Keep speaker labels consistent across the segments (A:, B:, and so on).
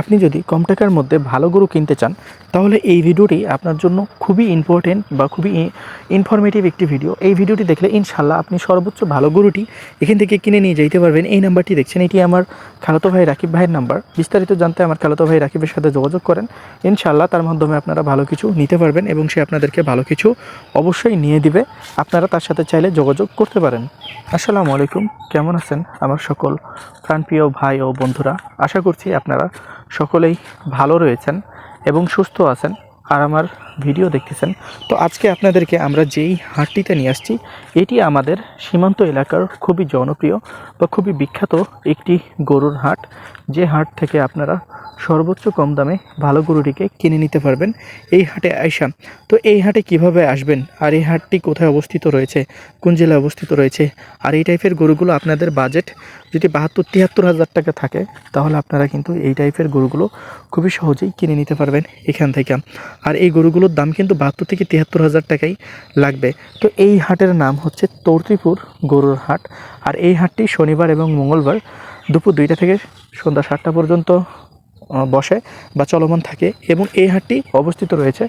A: আপনি যদি কম টাকার মধ্যে ভালো গরু কিনতে চান, তাহলে এই ভিডিওটি আপনার জন্য খুবই ইম্পর্টেন্ট বা খুবই ইনফরমেটিভ একটি ভিডিও এই ভিডিওটি দেখলে ইনশাল্লাহ আপনি সর্বোচ্চ ভালো গরুটি এখান থেকে কিনে নিয়ে যেতে পারবেন। এই নাম্বারটি দেখছেন, এটি আমার খালাতো ভাই রাকিব ভাইয়ের নাম্বার বিস্তারিত জানতে আমার খালাতো ভাই রাকিবের সাথে যোগাযোগ করেন। ইনশাল্লাহ তার মাধ্যমে আপনারা ভালো কিছু নিতে পারবেন এবং সে আপনাদেরকে ভালো কিছু অবশ্যই নিয়ে দিবে। আপনারা তার সাথে চাইলে যোগাযোগ করতে পারেন। আসসালামু আলাইকুম। কেমন আছেন আমার সকল প্রাণপ্রিয় ভাই ও বন্ধুরা? আশা করছি আপনারা সকলেই ভালো রয়েছেন এবং সুস্থ আছেন। আর আমার ভিডিও দেখতেছেন। তো আজকে আপনাদেরকে আমরা যেই হাটটিতে নিয়ে আসছি, এটি আমাদের সীমান্ত এলাকার খুবই জনপ্রিয় বা খুবই বিখ্যাত একটি গরুর হাট। যে হাট থেকে আপনারা সর্বোচ্চ কম দামে ভালো গরুটিকে কিনে নিতে পারবেন এই হাটে আইসা। তো এই হাটে কীভাবে আসবেন, আর এই হাটটি কোথায় অবস্থিত রয়েছে, কোন জেলায় অবস্থিত রয়েছে, আর এই টাইপের গরুগুলো আপনাদের বাজেট যদি বাহাত্তর, তিয়াত্তর হাজার টাকা থাকে, তাহলে আপনারা কিন্তু এই টাইপের গরুগুলো খুবই সহজেই কিনে নিতে পারবেন এখান থেকে। আর এই গরুগুলোর দাম কিন্তু বাহাত্তর থেকে তিয়াত্তর হাজার টাকাই লাগবে। তো এই হাটের নাম হচ্ছে তর্তিপুর গরুর হাট। আর এই হাটটি শনিবার এবং মঙ্গলবার দুপুর দুইটা থেকে সন্ধ্যা সাতটা পর্যন্ত বসে বা চলমান থাকে এবং এই হাটটি অবস্থিত রয়েছে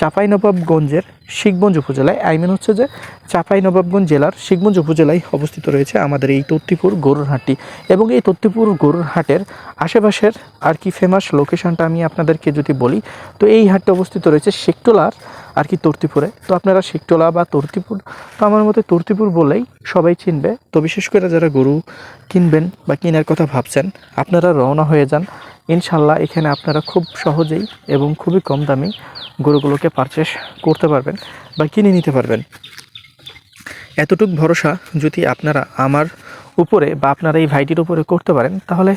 A: চাঁপাইনবাবগঞ্জের শিখগঞ্জ উপজেলায়। আই মিন হচ্ছে যে চাঁপাইনবাবগঞ্জ জেলার শিখগঞ্জ উপজেলায় অবস্থিত রয়েছে আমাদের এই তত্তিপুর গরুর হাটটি। এবং এই তত্তিপুর গরুর হাটের আশেপাশের আর কি ফেমাস লোকেশনটা আমি আপনাদেরকে যদি বলি, তো এই হাটটি অবস্থিত রয়েছে শেখটোলার আর কি তর্তিপুরে তো আপনারা শেখটোলা বা তর্তিপুর তো আমার মতে তর্তিপুর বলেই সবাই চিনবে। তো বিশেষ করে যারা গরু কিনবেন বা কেনার কথা ভাবছেন, আপনারা রওনা হয়ে যান। ইনশাল্লাহ এখানে আপনারা খুব সহজেই এবং খুবই কম দামে গরুগুলোকে পারচেস করতে পারবেন বা কিনে নিতে পারবেন। এতটুক ভরসা যদি আপনারা আমার উপরে বা আপনারা এই ভাইটির উপরে করতে পারেন, তাহলে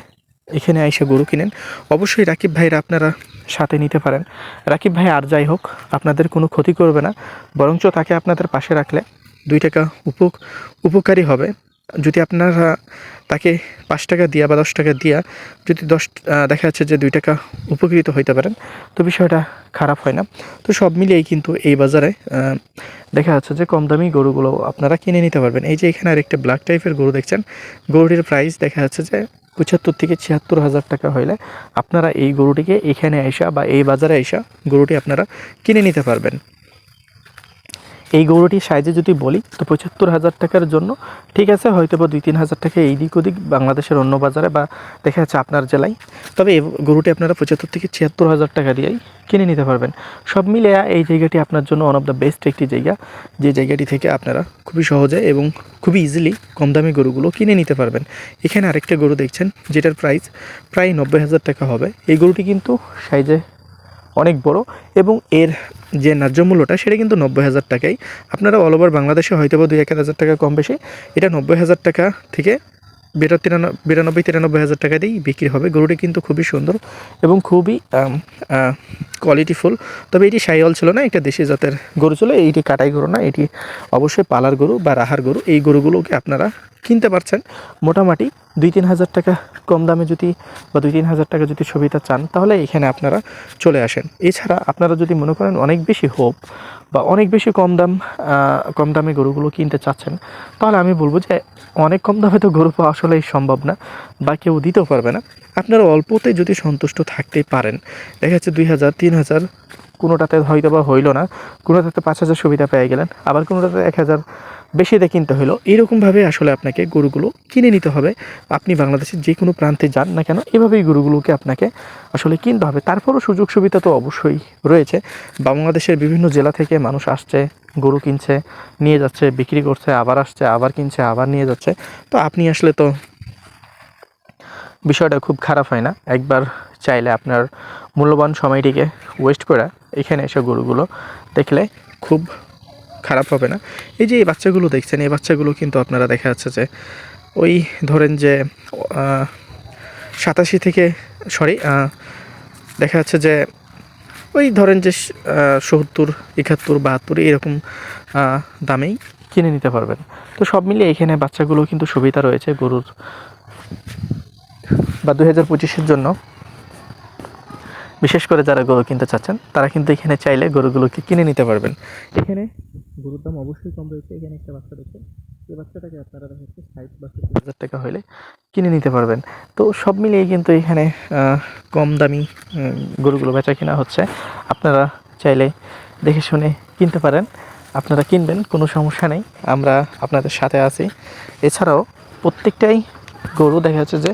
A: এখানে এসে গরু কিনেন। অবশ্যই রাকিব ভাইরা আপনারা সাথে নিতে পারেন। রাকিব ভাই আর যাই হোক, আপনাদের কোনো ক্ষতি করবে না, বরঞ্চ তাকে আপনাদের পাশে রাখলে দুই টাকা উপ উপকারী হবে। যদি আপনারা তাকে পাঁচ টাকা দিয়া বা দশ টাকা দিয়া যদি দশ দেখা যাচ্ছে যে দুই টাকা উপকৃত হইতে পারেন, তো বিষয়টা খারাপ হয় না। তো সব মিলিয়েই কিন্তু এই বাজারে দেখা যাচ্ছে যে কম দামি গরুগুলো আপনারা কিনে নিতে পারবেন। এই যে এখানে আরেকটা ব্ল্যাক টাইপের গরু দেখছেন, গরুটির প্রাইস দেখা যাচ্ছে যে পঁচাত্তর থেকে ছিয়াত্তর হাজার টাকা হইলে আপনারা এই গরুটিকে এখানে আইসা বা এই বাজারে আইসা গরুটি আপনারা কিনে নিতে পারবেন। এই গরুটি সাইজে যদি বলি, তো পঁচাত্তর হাজার টাকার জন্য, ঠিক আছে হয়তো বা দুই তিন হাজার টাকা এই দিক ওদিক বাংলাদেশের অন্য বাজারে বা দেখা যাচ্ছে আপনার জেলায়। তবে এই গরুটি আপনারা পঁচাত্তর থেকে ছিয়াত্তর হাজার টাকা দিয়েই কিনে নিতে পারবেন। সব মিলে এই জায়গাটি আপনার জন্য ওয়ান অফ দ্য বেস্ট একটি জায়গা, যে জায়গাটি থেকে আপনারা খুবই সহজে এবং খুবই ইজিলি কম দামি গরুগুলো কিনে নিতে পারবেন। এখানে আরেকটা গরু দেখছেন, যেটার প্রাইস প্রায় নব্বই হাজার টাকা হবে। এই গরুটি কিন্তু সাইজে অনেক বড় এবং এর যে ন্যায্য মূল্যটা সেটা কিন্তু নব্বই হাজার টাকাই। আপনারা অল ওভার বাংলাদেশে হয়তো বা দুই এক হাজার টাকা কম বেশি, এটা নব্বই হাজার টাকা থেকে বিরা বিরানব্বই তিরানব্বই হাজার টাকা দিয়েই বিক্রি হবে। গরুটি কিন্তু খুবই সুন্দর এবং খুবই কোয়ালিটিফুল তবে এটি সাইওয়াল ছিল না, এটা দেশি জাতের গরু ছিল এইটি কাটাই গরু না, এটি অবশ্যই পালার গরু বা রাহার গরু। এই গরুগুলোকে আপনারা কিনতে পারছেন। মোটামুটি দুই তিন হাজার টাকা কম দামে যদি বা দুই তিন হাজার টাকা যদি সুবিধা চান, তাহলে এখানে আপনারা চলে আসেন। এছাড়া আপনারা যদি মনে করেন অনেক বেশি হোপ বা অনেক বেশি কম দাম কম দামে গরুগুলো কিনতে চাচ্ছেন, তাহলে আমি বলব যে অনেক কম দামে তো গরু পাওয়া আসলেই সম্ভব না বা কেউ দিতেও পারবে না। আপনারা অল্পতে যদি সন্তুষ্ট থাকতে পারেন, দেখা যাচ্ছে দুই হাজার, তিন হাজার, কোনোটাতে হয়তো বা হইল না, কোনোটাতে পাঁচ হাজার সুবিধা পেয়ে গেলেন, আবার কোনোটাতে এক হাজার বেশিতে কিনতে হলো এরকমভাবে আসলে আপনাকে গরুগুলো কিনে নিতে হবে। আপনি বাংলাদেশের যে কোনো প্রান্তে যান না কেন, এভাবেই গরুগুলোকে আপনাকে আসলে কিনতে হবে। তারপরও সুযোগ সুবিধা তো অবশ্যই রয়েছে। বাংলাদেশের বিভিন্ন জেলা থেকে মানুষ আসছে, গরু কিনছে, নিয়ে যাচ্ছে, বিক্রি করছে, আবার আসছে, আবার কিনছে, আবার নিয়ে যাচ্ছে। তো আপনি আসলে তো বিষয়টা খুব খারাপ হয় না। একবার চাইলে আপনার মূল্যবান সময়টিকে ওয়েস্ট করে এখানে এসে গরুগুলো দেখলে খুব খারাপ হবে না। এই যে এই বাচ্চাগুলো দেখছেন, এই বাচ্চাগুলো কিন্তু আপনারা দেখা যাচ্ছে যে ওই ধরেন যে সাতাশি থেকে সরি দেখা যাচ্ছে যে ওই ধরেন যে সত্তর, একাত্তর, বাহাত্তর এরকম দামেই কিনে নিতে পারবেন। তো সব মিলিয়ে এখানে বাচ্চাগুলো কিন্তু সুবিধা রয়েছে গরুর। বা দু হাজার পঁচিশের জন্য বিশেষ করে যারা গরু কিনতে চাচ্ছেন, তারা কিন্তু এখানে চাইলে গরুগুলোকে কিনে নিতে পারবেন। এখানে গরুর দাম অবশ্যই কম রয়েছে এখানে একটা বাচ্চা দেখে, এই বাচ্চাটাকে আপনারা দেখা যাচ্ছে ষাট বা সত্তর হাজার টাকা হলে কিনে নিতে পারবেন। তো সব মিলিয়ে কিন্তু এখানে কম দামি গরুগুলো বেচা কেনা হচ্ছে। আপনারা চাইলে দেখে শুনে কিনতে পারেন। আপনারা কিনবেন, কোনো সমস্যা নেই। আমরা আপনাদের সাথে আছি। এছাড়াও প্রত্যেকটাই গরু দেখা যাচ্ছে যে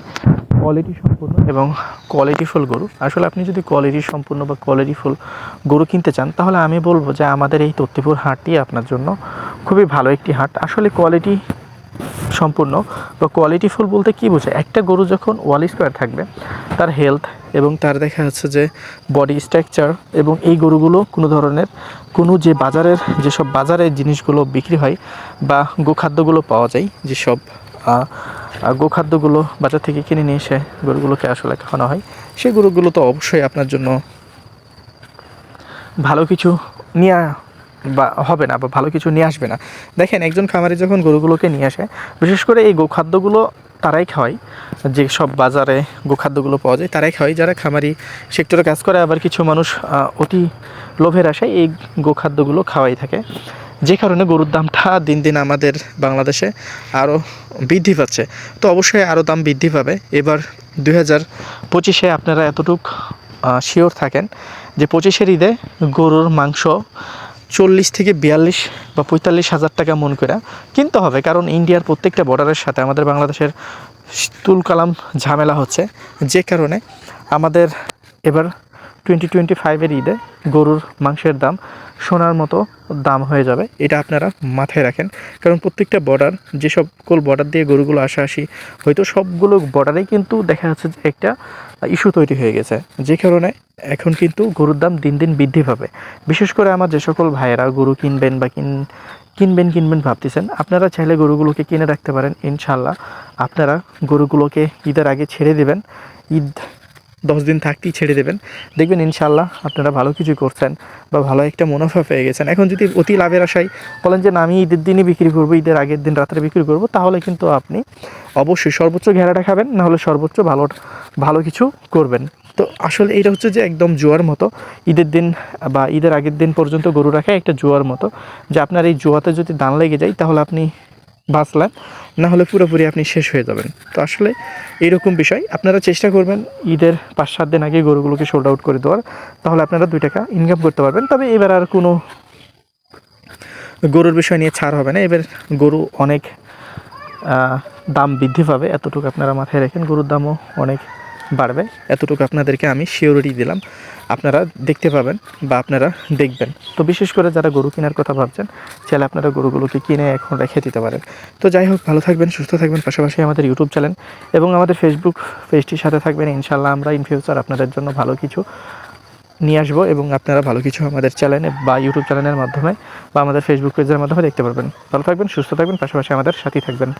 A: কোয়ালিটি সম্পূর্ণ এবং কোয়ালিটিফুল গরু। আসলে আপনি যদি কোয়ালিটি সম্পূর্ণ বা কোয়ালিটিফুল গরু কিনতে চান, তাহলে আমি বলব যে আমাদের এই তত্ত্বপুর হাটটি আপনার জন্য খুবই ভালো একটি হাট। আসলে কোয়ালিটি সম্পূর্ণ বা কোয়ালিটিফুল বলতে কী বোঝায়? একটা গরু যখন ওয়াল স্কোয়ার থাকবে, তার হেলথ এবং তার দেখা যাচ্ছে যে বডি স্ট্রাকচার এবং এই গরুগুলো কোনো ধরনের কোনো যে বাজারের, যেসব বাজারের জিনিসগুলো বিক্রি হয় বা গোখাদ্যগুলো পাওয়া যায়, যেসব গোখাদ্যগুলো বাজার থেকে কিনে নিয়ে এসে গরুগুলোকে আসলে খাওয়ানো হয়। সেই গরুগুলো তো অবশ্যই আপনার জন্য ভালো কিছু নিয়ে বা হবে না বা ভালো কিছু নিয়ে আসবে না। দেখেন, একজন খামারি যখন গরুগুলোকে নিয়ে আসে, বিশেষ করে এই গোখাদ্যগুলো তারাই খাওয়ায়। যে সব বাজারে গোখাদ্যগুলো পাওয়া যায়, তারাই খাওয়ায়। যারা খামারি সেক্টরে কাজ করে, আবার কিছু মানুষ অতি লোভের আশায় এই গোখাদ্যগুলো খাওয়াই থাকে। যে কারণে গরুর দামটা দিন দিন আমাদের বাংলাদেশে আরও বৃদ্ধি পাচ্ছে। তো অবশ্যই আরও দাম বৃদ্ধি পাবে। এবার দুই হাজার পঁচিশে আপনারা এতটুক শিওর থাকেন যে পঁচিশের ঈদে গরুর মাংস চল্লিশ থেকে বিয়াল্লিশ বা পঁয়তাল্লিশ হাজার টাকা মন করে কিনতে হবে। কারণ ইন্ডিয়ার প্রত্যেকটা বর্ডারের সাথে আমাদের বাংলাদেশের তুলকালাম ঝামেলা হচ্ছে। যে কারণে আমাদের এবার টোয়েন্টি টোয়েন্টি ফাইভের ঈদে গরুর মাংসের দাম সোনার মতো দাম হয়ে যাবে। এটা আপনারা মাথায় রাখেন। কারণ প্রত্যেকটা বর্ডার যে সকল বর্ডার দিয়ে গরুগুলো আসা আসি, হয়তো সবগুলো বর্ডারেই কিন্তু দেখা যাচ্ছে যে একটা ইস্যু তৈরি হয়ে গেছে। যে কারণে এখন কিন্তু গরুর দাম দিন দিন বৃদ্ধি পাবে। বিশেষ করে আমার যে সকল ভাইয়েরা গরু কিনবেন বা কিন, কিনবেন কিনবেন ভাবতেছেন, আপনারা চাইলে গরুগুলোকে কিনে রাখতে পারেন। ইনশাল্লাহ আপনারা গরুগুলোকে ঈদের আগে ছেড়ে দেবেন। ঈদ দশ দিন থাকতেই ছেড়ে দেবেন। দেখবেন ইনশাল্লাহ আপনারা ভালো কিছু করছেন বা ভালো একটা মুনাফা পেয়ে গেছেন। এখন যদি অতি লাভের আশায় বলেন যে, না, আমি ঈদের দিনই বিক্রি করব, ঈদের আগের দিন রাত্রে বিক্রি করব, তাহলে কিন্তু আপনি অবশ্যই সর্বোচ্চ ঘেরাটা খাবেন নাহলে সর্বোচ্চ ভালো ভালো কিছু করবেন। তো আসলে এটা হচ্ছে যে একদম জোয়ার মতো। ঈদের দিন বা ঈদের আগের দিন পর্যন্ত গরু রাখা একটা জোয়ার মতো। যে আপনার এই জোয়াতে যদি দান লেগে যায়, তাহলে আপনি বাঁচলেন না হলে পুরোপুরি আপনি শেষ হয়ে যাবেন। তো আসলে এইরকম বিষয়, আপনারা চেষ্টা করবেন ঈদের পাঁচ, সাত দিন আগে গরুগুলোকে সোল্ড আউট করে দেওয়ার, তাহলে আপনারা দুই টাকা ইনকাম করতে পারবেন। তবে এবার আর কোনো গরুর বিষয় নিয়ে ছাড় হবে না। এবার গরু অনেক দাম বৃদ্ধি পাবে, এতটুকু আপনারা মাথায় রাখেন। গরুর দামও অনেক বাড়বে। এতটুকু আপনাদেরকে আমি শিওরিটি দিলাম। আপনারা দেখতে পাবেন বা আপনারা দেখবেন। তো বিশেষ করে যারা গরু কেনার কথা ভাবছেন, চাইলে আপনারা গরুগুলোকে কিনে এখন রেখে দিতে পারেন। তো যাই হোক, ভালো থাকবেন, সুস্থ থাকবেন, পাশাপাশি আমাদের ইউটিউব চ্যানেল এবং আমাদের ফেসবুক পেজটির সাথে থাকবেন। ইনশাল্লাহ আমরা ইন ফিউচার আপনাদের জন্য ভালো কিছু নিয়ে আসব এবং আপনারা ভালো কিছু আমাদের চ্যানেলে বা ইউটিউব চ্যানেলের মাধ্যমে বা আমাদের ফেসবুক পেজের মাধ্যমে দেখতে পারবেন। ভালো থাকবেন, সুস্থ থাকবেন, পাশাপাশি আমাদের সাথেই থাকবেন।